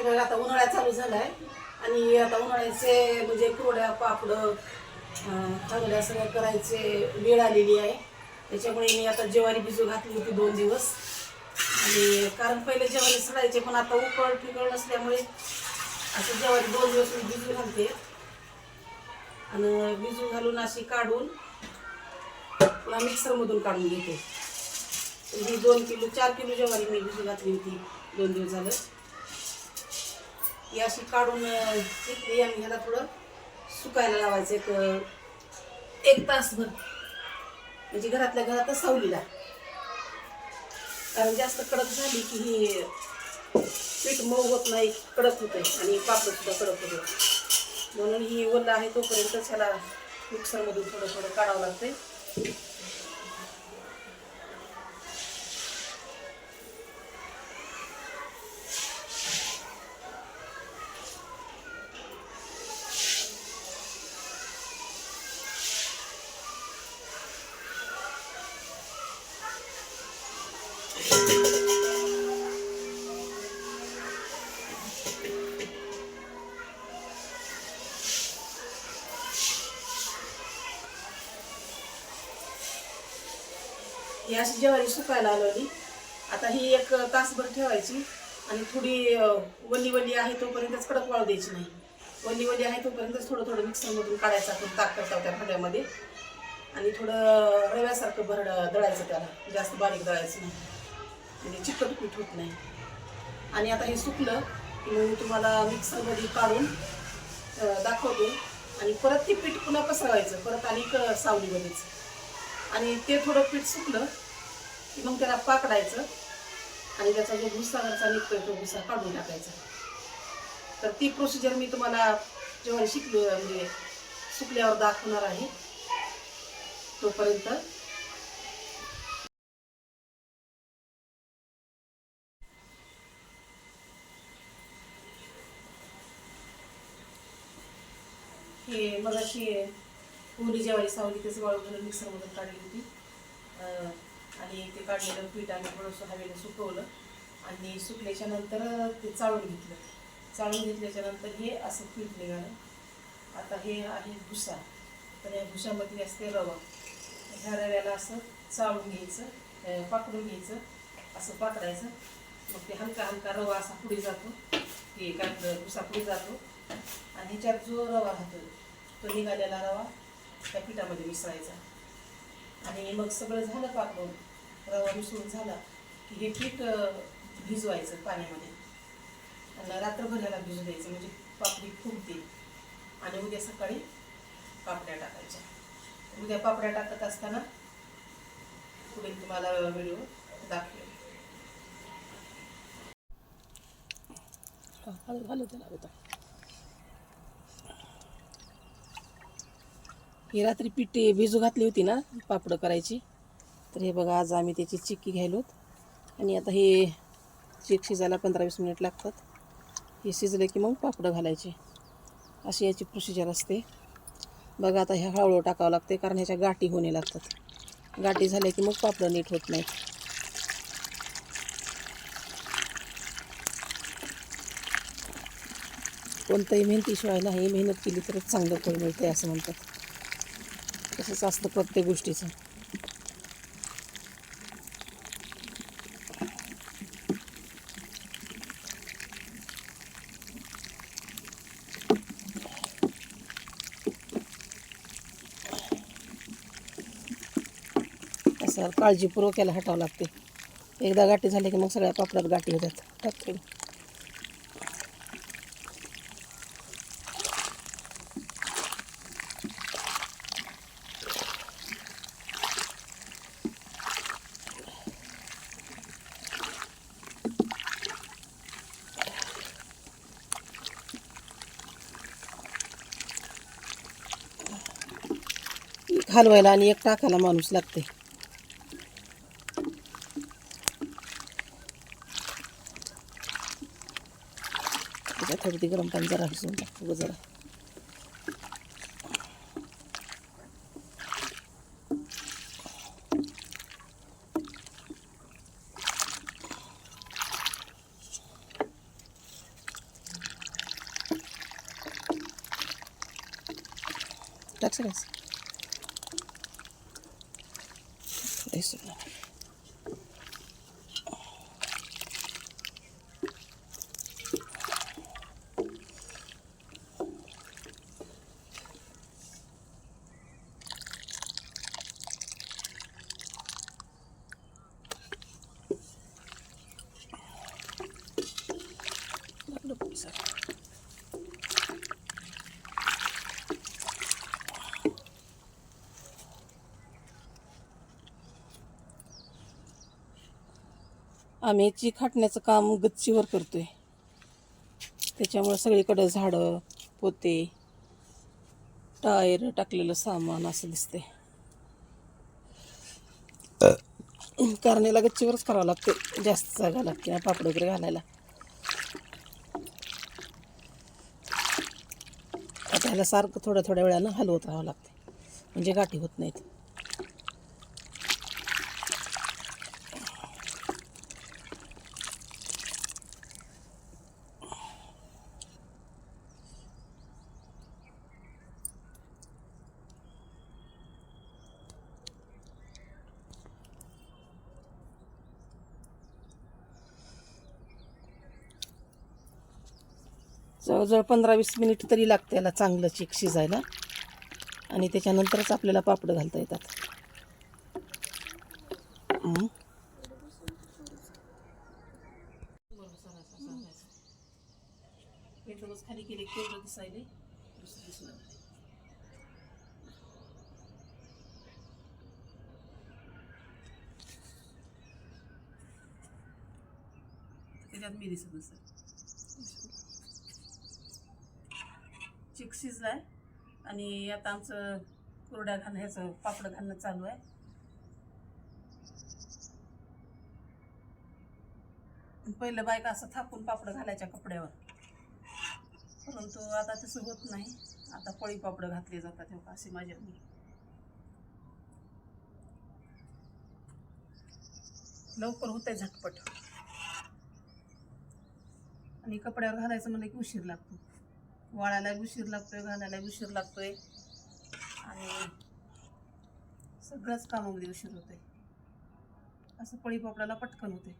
हे बघा आता उन्हाळा चालू झाला आहे आणि आता उन्हाळ्याचे म्हणजे कुरड्या पापडं चांगल्या सगळ्या करायचे वेळ आलेली आहे. त्याच्यामुळे मी आता ज्वारी भिजू घातली होती दोन दिवस. आणि कारण पहिले ज्वारी सडायचे पण आता उकळ फिकळ नसल्यामुळे असं ज्वारी दोन दिवस मी भिजू घालते. आणि भिजू घालून अशी काढून पुन्हा मिक्सरमधून काढून घेते. ही दोन किलो चार किलो ज्वारी मी भिजू घातली होती दोन दिवस झालं. ही अशी काढून घेतली आणि ह्याला थोडं सुकायला लावायचं एक एक तासभर. म्हणजे घरातल्या घरातच सावलीला. कारण जास्त कडक झाली की ही पीठ मऊ होत नाही कडक होते आणि पापड सुद्धा कडक होते म्हणून ही ओलं आहे तोपर्यंतच ह्याला मिक्सरमधून थोडं थोडं काढावं लागतंय. ही अशी ज्वारी सुकायला आलेली. आता ही एक तासभर ठेवायची आणि थोडी वली वली आहे तोपर्यंतच कडक वाळू द्यायची नाही. वली वली आहे तोपर्यंतच थोडं थोडं मिक्सरमधून काढायचं आपण ताक करता त्या भांड्यामध्ये. आणि थोडं रव्यासारखं भरड दळायचं त्याला. जास्त बारीक दळायचं नाही. म्हणजे चिकट पीठ होत नाही. आणि आता हे सुकलं की मग मी तुम्हाला मिक्सरमध्ये काढून दाखवतो. आणि परत ते पीठ पुन्हा पसरवायचं. परत आणि क- सावलीमध्येच. आणि ते थोडं पीठ सुकलं की मग त्याला पाकडायचं. आणि त्याचा जो भुसा घरचा निघतोय तो भुसा काढून टाकायचा. तर ती प्रोसिजर मी तुम्हाला जेव्हा शिकलो म्हणजे सुकल्यावर दाखवणार आहे. तोपर्यंत हे मग अशी पुरी ज्वारी सावली त्याचं वाळू घालून मिक्सरमधून काढली होती. आणि ते काढलेलं पीठ आणि थोडंसं हवेनं सुकवलं. आणि सुकल्याच्या नंतर ते चाळून घेतलं. चाळून घेतल्याच्या नंतर हे असं पीठ निघालं. आता हे आहे भुसा. तर या भुसामध्ये असते रवा. ह्या रव्याला असं चाळून घ्यायचं पाकडून घ्यायचं असं पाकडायचं. मग ते हलका हलका रवा असा पुढे जातो. हे काय भुसा पुढे जातो. आणि ह्याच्यात जो रवा राहतो तो निघालेला रवा त्या पिठामध्ये मिसळायचा. आणि मग सगळं झालं पाकवून रवा मिसळून झाला की हे पीठ भिजवायचं पाण्यामध्ये. आणि रात्रभर ह्याला भिजू द्यायचं म्हणजे पापडी फुगते. आणि उद्या सकाळी पापड्या टाकायच्या. उद्या पापड्या टाकत असताना पुढे तुम्हाला व्हिडिओ दाखवेल घालू हळू त्याला ही रात्री पीठ भिजू घातली होती ना पापडं करायची. तर हे बघा आज आम्ही त्याची चिक्की घ्यायलोत. आणि आता हे चिक शिजायला पंधरा वीस मिनिट लागतात. हे शिजलं की मग पापडं घालायचे. अशी याची प्रोसिजर असते. बघा आता ह्या हळूहळू टाकावं लागते कारण ह्याच्या गाठी होणे लागतात. गाठी झाल्या की मग पापडं नीट होत नाहीत. कोणतंही मेहनतीशिवाय नाही मेहनत केली तरच चांगलं फळ मिळते असं म्हणतात. तसंच असतं प्रत्येक गोष्टीचं. असं काळजीपूर्वक याला हटावं लागते. एकदा गाठी झाली की मग सगळ्या पापडात गाठी होतात. टाकते एक हलवायला आणि एक टाकायला माणूस लागते थोडी गरम पाणी जरा हसून टाकू जरा. टाक आम्ही खाटण्याचं काम गच्चीवर करतो आहे त्याच्यामुळे सगळीकडं झाडं पोते टायर टाकलेलं सामान असं दिसते कारण्याला गच्चीवरच करावं लागते जास्त जागा लागते पापड वगैरे घालायला. आता ह्याला सारखं थोड्या थोड्या वेळानं हलवत राहावं लागते म्हणजे गाठी होत नाहीत. जवळजवळ पंधरा वीस मिनिट तरी लागते याला चांगलं चिक शिजायला. आणि त्याच्यानंतरच आपल्याला पापड घालता येतात. खाली केले केवढं दिसायले. दुसरं दिसलं त्याच्यात मी दिसत नसेल. चिक शिजलाय आणि आता आमचं कुरड्या घालणं ह्याचं पापड घालणं चालू आहे. पहिलं बायका असं थापून पापड घालायच्या कपड्यावर. परंतु आता तसं होत नाही. आता पळी पापड घातले जातात तेव्हा असे माझ्या मी लवकर आहे झटपट. आणि कपड्यावर घालायचं म्हणलं की उशीर लागतो. वाळायला उशीर लागतोय घालायला उशीर लागतोय. आणि सगळंच कामामध्ये उशीर होते असं पळीपापडाला पटकन होते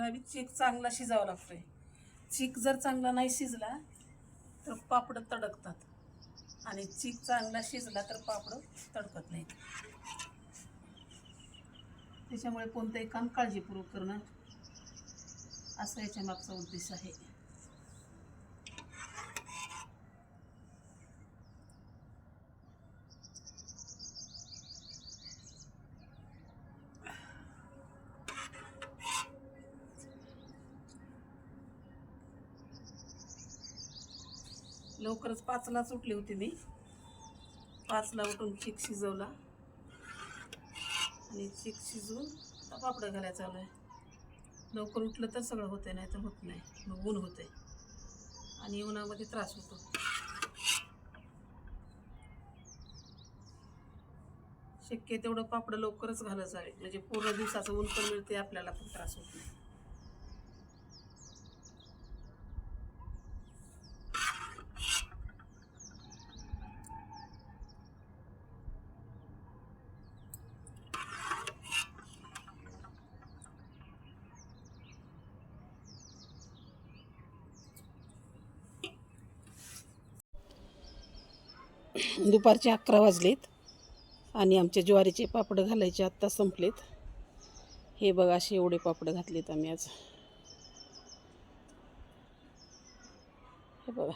त्याला बी चीक चांगला शिजावा लागतोय. चीक जर चांगला नाही शिजला तर पापड तडकतात. आणि चीक चांगला शिजला तर पापड तडकत नाहीत. त्याच्यामुळे कोणतंही काम काळजीपूर्वक करणं असा याच्या मागचा उद्देश आहे. लवकरच पाचलाच उठली होती मी. पाचला उठून चिक शिजवला. आणि चिक शिजवून आता पापडं घालायचं चालू आहे. लवकर उठलं तर सगळं होते नाही तर होत नाही. मग ऊन होते आणि उन्हामध्ये त्रास होतो. शक्य तेवढं पापडं लवकरच घालत जावे म्हणजे पूर्ण दिवसाचं ऊन पण मिळते आपल्याला पण त्रास होत नाही. दुपारचे अकरा वाजलेत आणि आमच्या ज्वारीचे पापड घालायचे आत्ता संपलेत. हे बघा असे एवढे पापड घातलेत आम्ही आज. हे बघा.